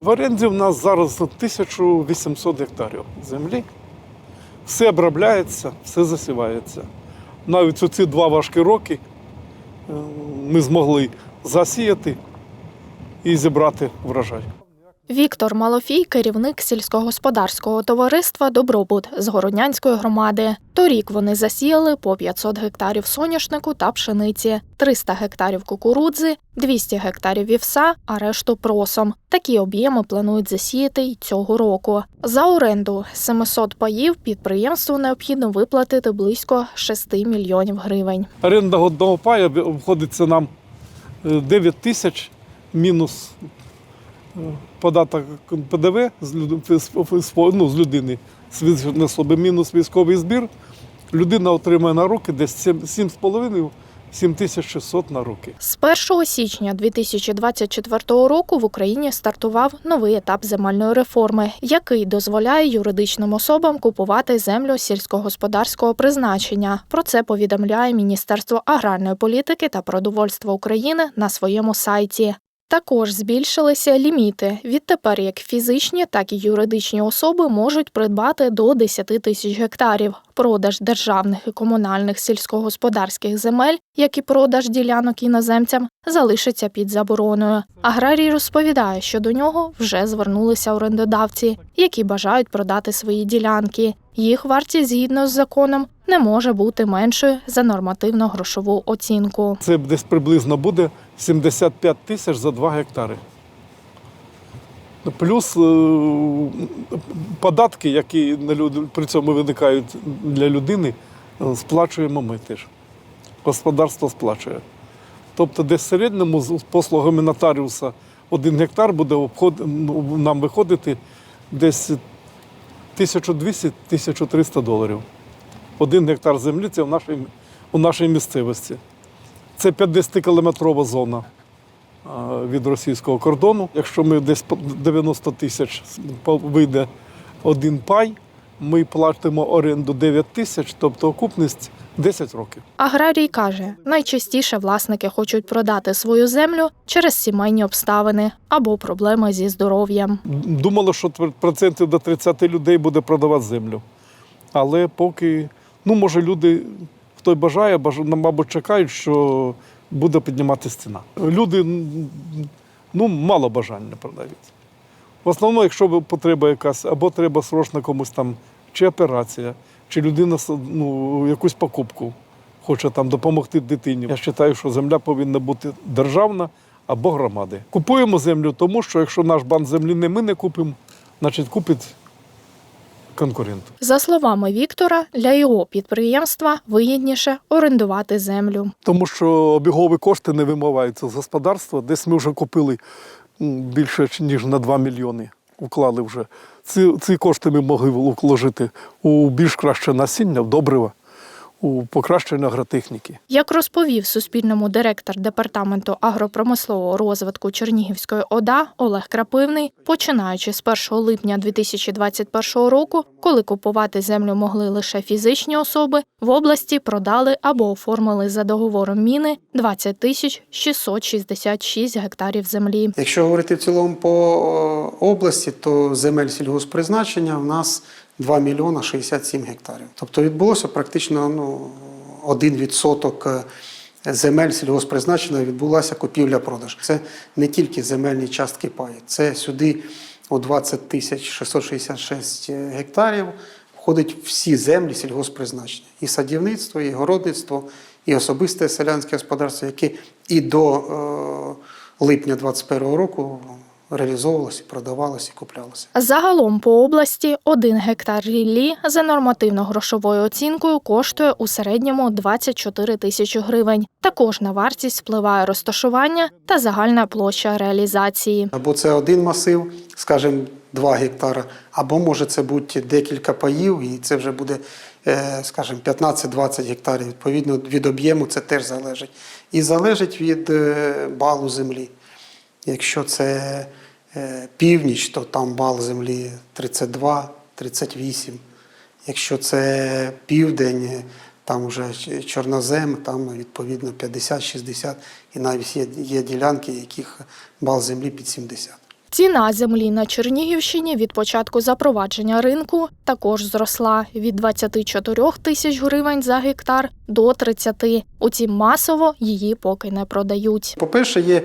В оренді в нас зараз 1800 гектарів землі. Все обробляється, все засівається. Навіть у ці два важкі роки е, ми змогли засіяти і зібрати врожай. Віктор Малофій, керівник сільськогосподарського товариства Добробут з Городнянської громади. Торік вони засіяли по 500 гектарів соняшнику та пшениці, 300 гектарів кукурудзи, 200 гектарів вівса, а решту просом. Такі об'єми планують засіяти й цього року. За оренду 700 паїв підприємству необхідно виплатити близько 6 мільйонів гривень. Оренда одного пая обходиться нам е, 9 тисяч мінус е, податок ПДВ з, ну, з людини, фізичної особи, мінус військовий збір. Людина отримає на руки десь 7,5 7600 на руки. З 1 січня 2024 року в Україні стартував новий етап земельної реформи, який дозволяє юридичним особам купувати землю сільськогосподарського призначення. Про це повідомляє Міністерство аграрної політики та продовольства України на своєму сайті. Також збільшилися ліміти. Відтепер як фізичні, так і юридичні особи можуть придбати до 10 тисяч гектарів. Продаж державних і комунальних сільськогосподарських земель, як і продаж ділянок іноземцям, залишиться під забороною. Аграрій розповідає, що до нього вже звернулися орендодавці, які бажають продати свої ділянки. Їх вартість згідно з законом не може бути меншою за нормативно-грошову оцінку. Це десь приблизно буде 75 тисяч за 2 гектари. Плюс е, податки, які при цьому виникають для людини, е, сплачуємо ми теж. Господарство сплачує. Тобто, десь в середньому з послугами нотаріуса один гектар буде нам виходити десь 1200-1300 доларів. Один гектар землі це в нашій, у нашій місцевості. Це 50-кілометрова зона від російського кордону. Якщо ми десь по 90 тисяч вийде один пай, ми платимо оренду 9 тисяч, тобто окупність 10 років. Аграрій каже, найчастіше власники хочуть продати свою землю через сімейні обставини або проблеми зі здоров'ям. Думали, що процентів до 30 людей буде продавати землю. Але поки, ну, може, люди, хто й бажає, ну, мабуть, чекають, що буде підніматися ціна. Люди ну, мало бажання продають. В основному, якщо потреба якась, або треба срочно комусь там, чи операція, чи людина ну, якусь покупку хоче там допомогти дитині. Я вважаю, що земля повинна бути державна або громади. Купуємо землю, тому що якщо наш банк землі не ми не купимо, значить купить конкурент. За словами Віктора, для його підприємства вигідніше орендувати землю. Тому що обігові кошти не вимиваються з господарства. Десь ми вже купили більше ніж на 2 мільйони. Уклали вже. Ці, ці кошти ми могли вложити у більш краще насіння, в добрива, у покращення агротехніки. Як розповів Суспільному директор департаменту агропромислового розвитку Чернігівської ОДА Олег Крапивний, починаючи з 1 липня 2021 року, коли купувати землю могли лише фізичні особи, в області продали або оформили за договором міни 20 тисяч 666 гектарів землі. Якщо говорити в цілому по області, то земель сільгоспризначення в нас 2 мільйона 67 гектарів. Тобто відбулося практично ну, 1% земель сільгоспризначення відбулася купівля-продаж. Це не тільки земельні частки паї, це сюди у 20 тисяч 666 гектарів входить всі землі сільгоспризначення. І садівництво, і городництво, і особисте селянське господарство, яке і до е, липня 2021 року реалізовувалося, продавалося і куплялося. Загалом по області один гектар ріллі за нормативно-грошовою оцінкою коштує у середньому 24 тисячі гривень. Також на вартість впливає розташування та загальна площа реалізації. Або це один масив, скажімо, 2 гектара, або може це бути декілька паїв, і це вже буде, е, скажімо, 15-20 гектарів. Відповідно, від об'єму це теж залежить. І залежить від е, балу землі. Якщо це північ, то там бал землі 32, 38. Якщо це південь, е, там вже чорнозем, там відповідно 50-60, і навіть є, є ділянки, яких бал землі під 70. Ціна землі на Чернігівщині від початку запровадження ринку також зросла від 24 тисяч гривень за гектар до 30. Утім, масово її поки не продають. По-перше, є е,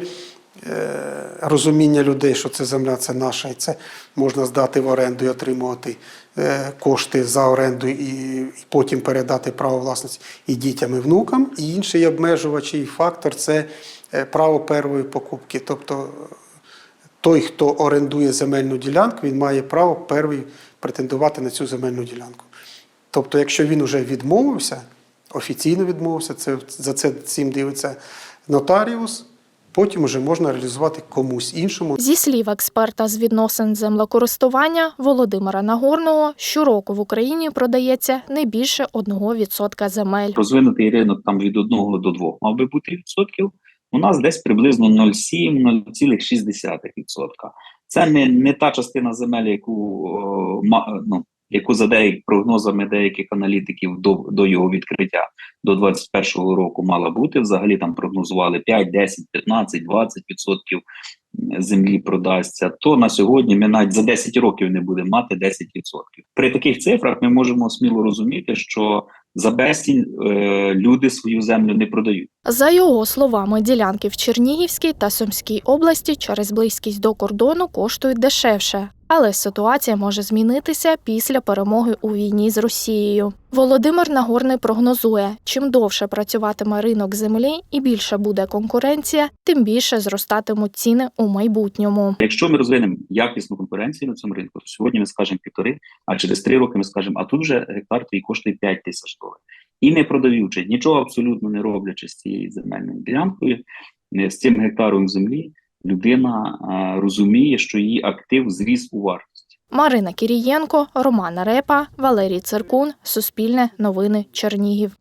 розуміння людей, що це земля це наша, і це можна здати в оренду і отримувати е, кошти за оренду, і, потім передати право власності і дітям, і внукам. І інший обмежувачий фактор це е, право первої покупки. Тобто е, той, хто орендує земельну ділянку, він має право перший претендувати на цю земельну ділянку. Тобто, якщо він вже відмовився, офіційно відмовився, це, за це цим дивиться нотаріус, потім вже можна реалізувати комусь іншому. Зі слів експерта з відносин землекористування Володимира Нагорного, щороку в Україні продається не більше 1% земель. розвинутий ринок там від 1 до 2 мав би бути відсотків. У нас десь приблизно 0,7-0,6%. Це не, не та частина земель, яку, о, ну, яку за деякими прогнозами деяких аналітиків до, до його відкриття до 2021 року мала бути. Взагалі там прогнозували 5, 10, 15, 20% землі продасться. То на сьогодні ми навіть за 10 років не будемо мати 10%. При таких цифрах ми можемо сміло розуміти, що за безцінь е, люди свою землю не продають. За його словами, ділянки в Чернігівській та Сумській області через близькість до кордону коштують дешевше. Але ситуація може змінитися після перемоги у війні з Росією. Володимир Нагорний прогнозує: чим довше працюватиме ринок землі і більше буде конкуренція, тим більше зростатимуть ціни у майбутньому. Якщо ми розвинемо якісну конкуренцію на цьому ринку, то сьогодні ми скажемо півтори, а через три роки ми скажемо, а тут вже гектар твій коштує 5 тисяч. І не продаючи, нічого абсолютно не роблячи з цією земельною ділянкою, е, з цим гектаром землі, людина а, розуміє, що її актив зріс у вартості. Марина Кірієнко, Роман Репа, Валерій Циркун, Суспільне новини Чернігів.